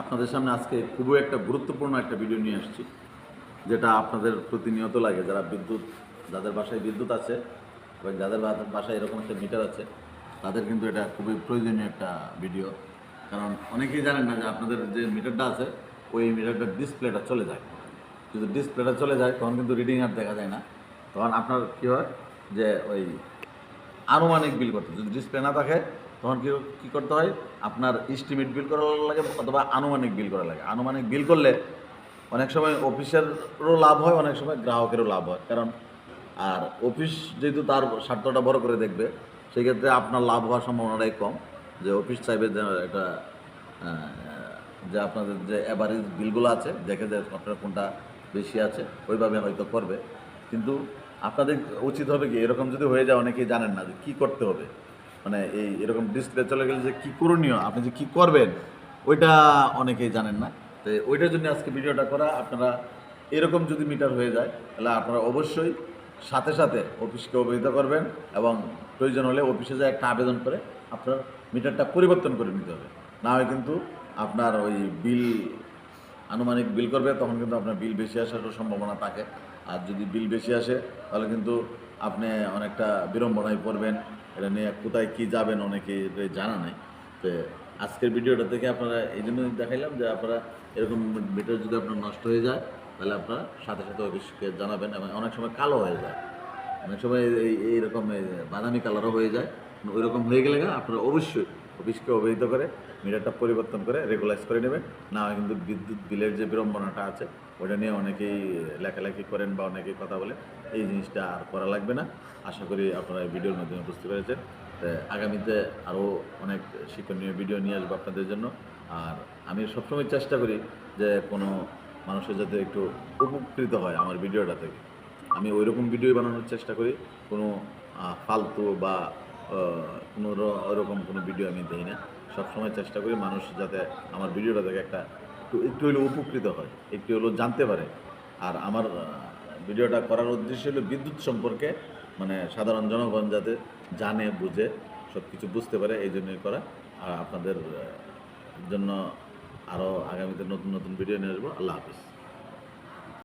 আপনাদের সামনে আজকে খুবই একটা গুরুত্বপূর্ণ একটা ভিডিও নিয়ে আসছি, যেটা আপনাদের প্রতিনিয়ত লাগে, যারা বিদ্যুৎ, যাদের বাসায় বিদ্যুৎ আছে, এবং যাদের বাসায় এরকম একটা মিটার আছে, তাদের কিন্তু এটা খুবই প্রয়োজনীয় একটা ভিডিও কারণ অনেকেই জানেন না যে আপনাদের যে মিটারটা আছে, ওই মিটারটার ডিসপ্লেটা চলে যায়। যদি ডিসপ্লেটা চলে যায়, তখন কিন্তু রিডিং আর দেখা যায় না। তখন আপনার কী হয় যে ওই আনুমানিক বিল করতে, যদি ডিসপ্লে না থাকে তখন কি কী করতে হয়? আপনার এস্টিমেট বিল করা লাগে অথবা আনুমানিক বিল করা লাগে। আনুমানিক বিল করলে অনেক সময় অফিসেরও লাভ হয় অনেক সময় গ্রাহকেরও লাভ হয়। কারণ আর অফিস যেহেতু তার স্বার্থটা বড় করে দেখবে সেই ক্ষেত্রে আপনার লাভ হওয়ার সম্ভাবনাটাই কম। যে অফিস চাইবে যে আহ, যে আপনাদের যে অ্যাভারেজ বিলগুলো আছে দেখে যে আপনার কোনটা বেশি আছে ওইভাবে হয়তো করবে। কিন্তু আপনাদের উচিত হবে কি এরকম যদি হয়ে যায় অনেকেই জানেন না যে কী করতে হবে। মানে এই এরকম ডিসপ্লে চলে গেলে যে কী করণীয়, আপনি যে কী করবেন, ওইটা অনেকেই জানেন না। তো ওইটার জন্য আজকে ভিডিওটা করা, আপনারা এরকম যদি মিটার হয়ে যায়, তাহলে আপনারা অবশ্যই সাথে সাথে অফিসকে অবহিত করবেন এবং প্রয়োজন হলে অফিসে যায় একটা আবেদন করে আপনার মিটারটা পরিবর্তন করে নিতে হবে। না হয় কিন্তু আপনার ওই বিল, আনুমানিক বিল করবে, তখন কিন্তু আপনার বিল বেশি আসারও সম্ভাবনা থাকে। আর যদি বিল বেশি আসে, তাহলে কিন্তু আপনি অনেকটা বিড়ম্বনায় পড়বেন। এটা নিয়ে কোথায় কী যাবেন অনেকে জানা নাই। তো আজকের ভিডিওটা থেকে আপনারা এই জন্য দেখাইলাম যে আপনারা এরকম মিটার যদি আপনার নষ্ট হয়ে যায়, তাহলে আপনারা সাথে সাথে অফিসকে জানাবেন এবং অনেক সময় কালো হয়ে যায়। অনেক সময় এই এইরকম এই বাদামি কালারও হয়ে যায়। ওইরকম হয়ে গেলে আপনারা অবশ্যই অফিসকে অবহিত করে, মিটারটা পরিবর্তন করে রেগুলাইজ করে নেবেন না কিন্তু বিদ্যুৎ বিলের যে বিড়ম্বনাটা আছে ওটা নিয়ে অনেকেই লেখালেখি করেন বা অনেকেই কথা বলে এই জিনিসটা আর করা লাগবে না। আশা করি আপনারা এই ভিডিওর মাধ্যমে বুঝতে পেরেছেন। আগামীতে আরও অনেক শিক্ষণীয় ভিডিও নিয়ে আসব আপনাদের জন্য। আর আমি সবসময় চেষ্টা করি যে কোনো মানুষের যাতে একটু উপকৃত হয় আমার ভিডিওটা থেকে। আমি ওই রকম ভিডিও বানানোর চেষ্টা করি। কোনো ফালতু বা কোনো ওরকম কোনো ভিডিও আমি দিই না। সবসময় চেষ্টা করি মানুষ যাতে আমার ভিডিওটা দেখে একটা একটু একটু হলেও উপকৃত হয়, একটু হলেও জানতে পারে। আর আমার ভিডিওটা করার উদ্দেশ্য হলো বিদ্যুৎ সম্পর্কে মানে সাধারণ জনগণ যাতে জানে, বুঝে সব কিছু বুঝতে পারে, এই জন্যই করা। আর আপনাদের জন্য আরও আগামীতে নতুন নতুন ভিডিও নিয়ে আসব। আল্লাহ হাফিজ।